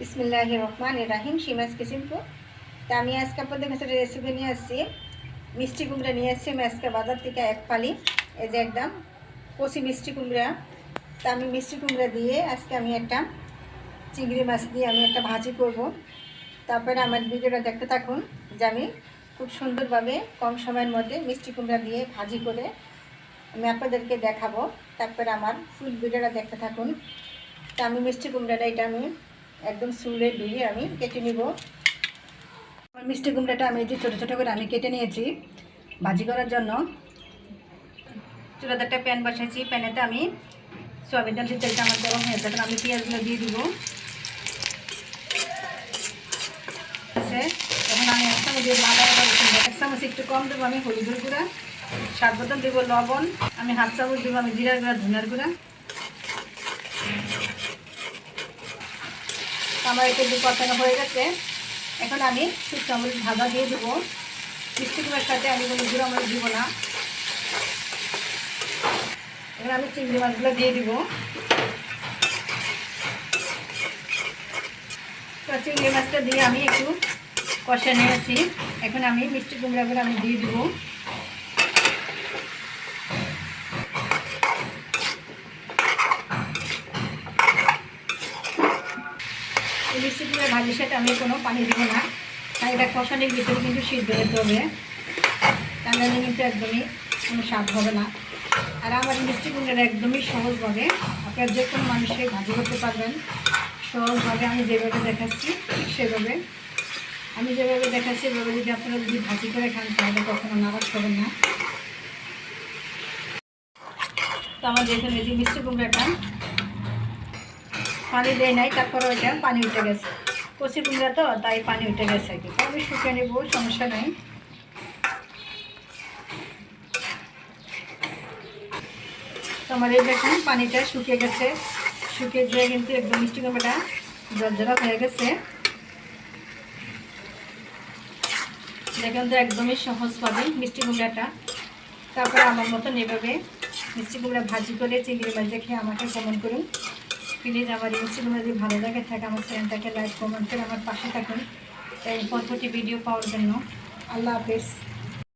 বিসমিল্লাহ রহমান রাহিম সিমাজ কিসিমপুর। তা আমি আজকে আপনাদের কাছে রেসিপি নিয়ে আসছি। মিষ্টি কুমড়া নিয়ে আসছি, আমি আজকে বাজার থেকে এক ফালি এই যে একদম কচি মিষ্টি কুমড়া। তা আমি মিষ্টি কুমড়া দিয়ে আজকে আমি একটা চিংড়ি মাছ দিয়ে আমি একটা ভাজি করব। তারপরে আমার ভিডিওটা দেখতে থাকুন যে আমি খুব সুন্দরভাবে কম সময়ের মধ্যে মিষ্টি কুমড়া দিয়ে ভাজি করে আমি আপনাদেরকে দেখাবো। তারপরে আমার ফুল ভিডিওটা দেখতে থাকুন। তা আমি মিষ্টি কুমড়াটা এটা আমি একদম চুলে ধুয়ে আমি কেটে নিব। আমার মিষ্টি কুমড়াটা আমি যে ছোটো ছোটো করে আমি কেটে নিয়েছি ভাজি করার জন্য। চুলাতে একটা প্যান বসাইছি, প্যানেতে আমি সয়াবিন তেল তেলটা আমার গরম হয়ে যাবে, আমি পেঁয়াজগুলো দিয়ে দিব। এখন আমি এক চামচ দিয়ে একটু কম দেবো আমি হলুদের গুঁড়া, স্বাদ মতন দেবো লবণ, আমি হাফ চামচ দেবো আমি জিরার গুঁড়া ধনার গুঁড়া। আমার একটু কষানো হয়ে গেছে। এখন আমি শুকনো মরিচ ভাজা দিয়ে দেবো। মিষ্টি কুমার সাথে আমি কোনো গুঁড়ো মরিচ দিব না। এখন আমি চিংড়ি মাছগুলো দিয়ে দিব। চিংড়ি মাছটা দিয়ে আমি একটু কষা নিয়েছি। এখন আমি মিষ্টি কুমড়াগুলো আমি দিয়ে দিব। মিষ্টি কুমড়া ভাজির সাথে আমি কোনো পানি দিব না। তাই এটা কষানির ভিতরে কিন্তু সিদ্ধ হতে হবে। তাহলে কিন্তু একদমই কোনো স্বাদ হবে না। আর আমার মিষ্টি কুমড়াটা একদমই সহজভাবে আপনারা যে কোনো মানুষের ভাজি করতে পারবেন। সহজভাবে আমি যেভাবে দেখাচ্ছি, সেভাবে। আমি যেভাবে দেখাচ্ছি, এভাবে যদি আপনারা যদি ভাজি করে খান, তাহলে কখনো নারাজ করবেন না। তো আমার এই যে মিষ্টি কুমড়াটা পানি দেয় নাই তারপরে ওইটা পানি উঠে গেছে। কচি কুমড়া তো, তাই পানি উঠে গেছে আর কি। আমি শুকিয়ে নেব, সমস্যা নেই। তো আমার এই দেখুন, পানিটা শুকিয়ে গেছে। শুকিয়ে দিয়ে কিন্তু একদম মিষ্টি কুমড়াটা জলজলা হয়ে গেছে। দেখুন তো একদমই সহজ পাবে মিষ্টি কুমড়াটা। তারপরে আমার মতন এভাবে মিষ্টি কুমড়া ভাজি করে চিংড়ি মাছ দেখে আমাকে কমেন্ট করুন। প্লিজ আমার মিষ্টি যদি ভালো লাগে থাকে আমার চ্যানেলটাকে লাইক, কমেন্ট করে আমার পাশে থাকুন। এই পদ্ধতি ভিডিও পাওয়ার জন্য। আল্লাহ হাফেজ।